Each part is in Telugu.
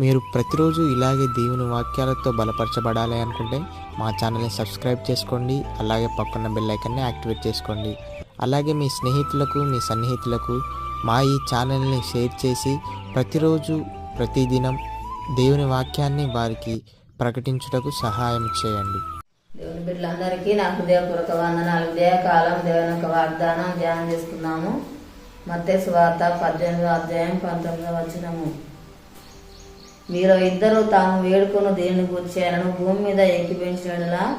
మీరు ప్రతిరోజు ఇలాగే దేవుని వాక్యాలతో బలపరచబడాలి అనుకుంటే మా ఛానల్ని సబ్స్క్రైబ్ చేసుకోండి అలాగే పక్కన బెల్ ఐకన్ని యాక్టివేట్ చేసుకోండి. అలాగే మీ స్నేహితులకు మీ సన్నిహితులకు మా ఈ ఛానల్ని షేర్ చేసి ప్రతిరోజు ప్రతిదినం దేవుని వాక్యాన్ని వారికి ప్రకటించుటకు సహాయం చేయండి. దేవుని బిడ్డలందరికీ నా హృదయపూర్వక వందనాలు. ఉదయకాలం దేవుని యొక్క వాగ్దానం ధ్యానం చేసుకున్నాము. మత్స్య వార్త పద్దెనిమిదో అధ్యాయం పంతొమ్మిదో వచ్చినము మీరు ఇద్దరు తాము వేడుకొను దేని కూర్చారను భూమి మీద ఎక్కిపించడంలా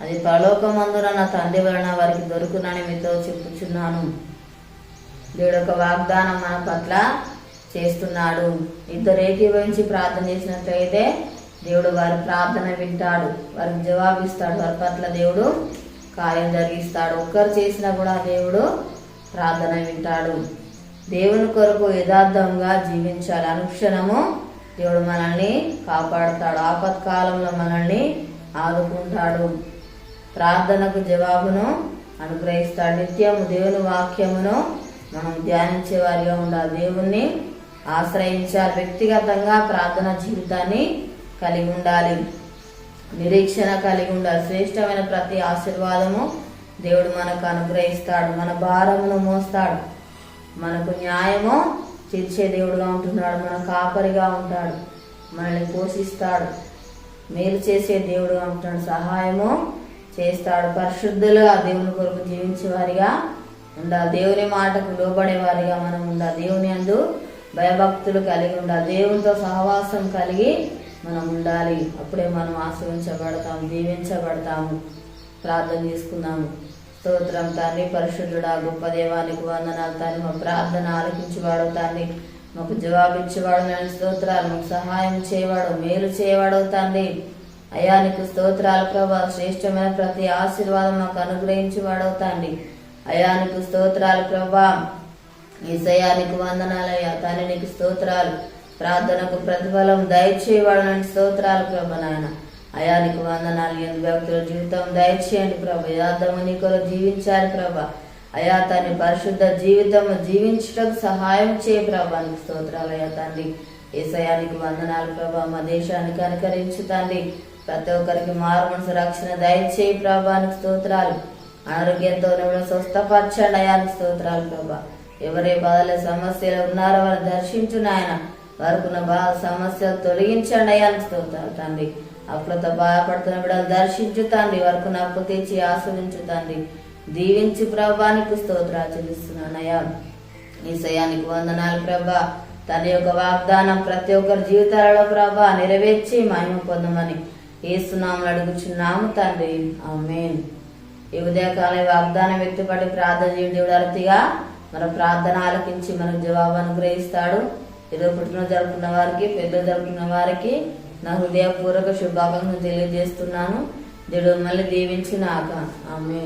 అది పరలోకమందున నా తండ్రి వలన వారికి దొరుకునని మీతో చెప్పుచున్నాను. దేవుడు ఒక వాగ్దానం మన పట్ల చేస్తున్నాడు. ఇద్దరు ఏకీభవించి ప్రార్థన చేసినట్లయితే దేవుడు వారి ప్రార్థన వింటాడు. వారికి జవాబిస్తాడు. వారి పట్ల దేవుడు కార్యం జరిగిస్తాడు. ఒక్కరు చేసినా కూడా దేవుడు ప్రార్థన వింటాడు. దేవుని కొరకు యథార్థంగా జీవించాలి. అనుక్షణము దేవుడు మనల్ని కాపాడుతాడు. ఆపత్కాలంలో మనల్ని ఆదుకుంటాడు. ప్రార్థనకు జవాబును అనుగ్రహిస్తాడు. నిత్యము దేవుని వాక్యమును మనం ధ్యానించే వారిగా ఉండాలి. దేవుణ్ణి ఆశ్రయించాలి. వ్యక్తిగతంగా ప్రార్థన జీవితాన్ని కలిగి ఉండాలి. నిరీక్షణ కలిగి ఉండాలి. శ్రేష్టమైన ప్రతి ఆశీర్వాదము దేవుడు మనకు అనుగ్రహిస్తాడు. మన భారమును మోస్తాడు. మనకు న్యాయము తీర్చే దేవుడుగా ఉంటున్నాడు మన కాపరిగా ఉంటాడు మనల్ని పోషిస్తాడు మేలు చేసే దేవుడుగా ఉంటాడు సహాయము చేస్తాడు పరిశుద్ధులుగా దేవుని కొరకు జీవించే వారిగా ఉండాలి. దేవుని మాటకు లోబడే వారిగా మనం ఉండాలి. దేవుని అందు భయభక్తులు కలిగి ఉండాలి. దేవునితో సహవాసం కలిగి మనం ఉండాలి. అప్పుడే మనం ఆశ్రయించబడతాము దీవించబడతాము ప్రార్థన చేసుకుందాము. స్తోత్రం తండ్రి. పరిశుద్ధుడా గొప్ప దేవానికి వందనాలు తండ్రి. మా ప్రార్థన ఆలకించేవాడు తండ్రి. మాకు జవాబిచ్చేవాడు నేను స్తోత్రాలు మాకు సహాయం చేయవాడు మేలు చేయవాడు తండ్రి. అయ్యా నీకు స్తోత్రాలు ప్రభా. శ్రేష్టమైన ప్రతి ఆశీర్వాదం మాకు అనుగ్రహించేవాడు తండ్రి. అయ్యా నీకు స్తోత్రాలు ప్రభా. ఈసయ్యా నీకు వందనాలయ్యా తండ్రి నీకు స్తోత్రాలు. ప్రార్థనకు ప్రతిఫలం దయచేవాడు నేను స్తోత్రాలు ప్రభా నాయన. అయా నీకు వందనాలు ఎందు వ్యక్తుల జీవితం దయచేయండి ప్రభ. యథార్థము నీకులో జీవించాలి ప్రభ. అయా తండ్రి పరిశుద్ధ జీవితం జీవించటకు సహాయం చేయ ప్రభా. నీకు స్తోత్రాలు అయ్యా తండ్రి. ఏసయానికి వందనాలు ప్రభా. మా దేశానికి అనుకరించు తండ్రి. ప్రతి ఒక్కరికి మారు మనసు రక్షణ దయచేయి ప్రభానికి స్తోత్రాలు. ఆరోగ్యంతో స్వస్థపరచండి అయానికి స్తోత్రాలు ప్రభా. ఎవరే బాధల సమస్యలు ఉన్నారో వారు దర్శించు నాయన వారికున్న బాధ సమస్యలు తొలగించండి అయానికి స్తోత్రాలు తండ్రి. అప్పులతో బాధపడుతున్న బిడ్డలు దర్శించు తండ్రి. వరకు అప్పు తెచ్చి ఆస్వాదించు తండ్రి. దీవించి ప్రభానికి స్తోత్రాలు చెల్లిస్తున్నానయ్యా ఈ సయానికి వందనాలు ప్రభా. తన యొక్క వాగ్దానం ప్రతి ఒక్కరి జీవితాలలో ప్రభా నెరవేర్చి మహిమ పొందమని ఏసునామలు అడుగుచున్నాము తండ్రి. ఆమెన్. ఈ ఉదయకాలం వాగ్దానం వ్యక్తిపడి ప్రార్థన చేయండి దేవుడు మన ప్రార్థన ఆలకించి మనకు జవాబు అనుగ్రహిస్తాడు. ఏదో పుట్టిన జరుపుకున్న వారికి పెద్దలు జరుపుకున్న వారికి నా హృదయపూర్వక శుభాకాంక్షలు తెలియజేస్తున్నాను. దేవుడు మళ్ళీ దీవించి నాక ఆమె